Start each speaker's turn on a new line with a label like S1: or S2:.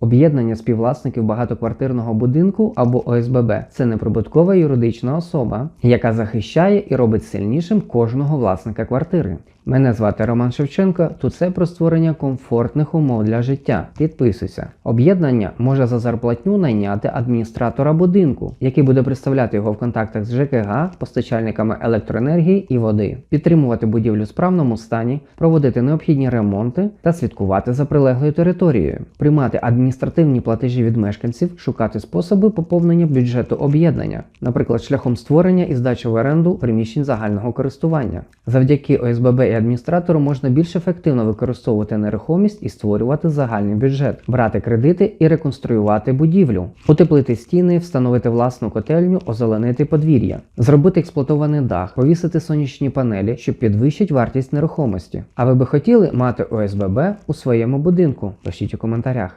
S1: Об'єднання співвласників багатоквартирного будинку або ОСББ це неприбуткова юридична особа, яка захищає і робить сильнішим кожного власника квартири. Мене звати Роман Шевченко. Тут все про створення комфортних умов для життя. Підписуйся. Об'єднання може за зарплатню найняти адміністратора будинку, який буде представляти його в контактах з ЖКГ, постачальниками електроенергії і води, підтримувати будівлю в справному стані, проводити необхідні ремонти та слідкувати за прилеглою територією, приймати адміністративні платежі від мешканців, шукати способи поповнення бюджету об'єднання, наприклад, шляхом створення і здачі в оренду приміщень загального користування. Завдяки ОСББ і адміністратору можна більш ефективно використовувати нерухомість і створювати загальний бюджет, брати кредити і реконструювати будівлю, утеплити стіни, встановити власну котельню, озеленити подвір'я, зробити експлуатований дах, повісити сонячні панелі, щоб підвищити вартість нерухомості. А ви би хотіли мати ОСББ у своєму будинку? Пишіть у коментарях.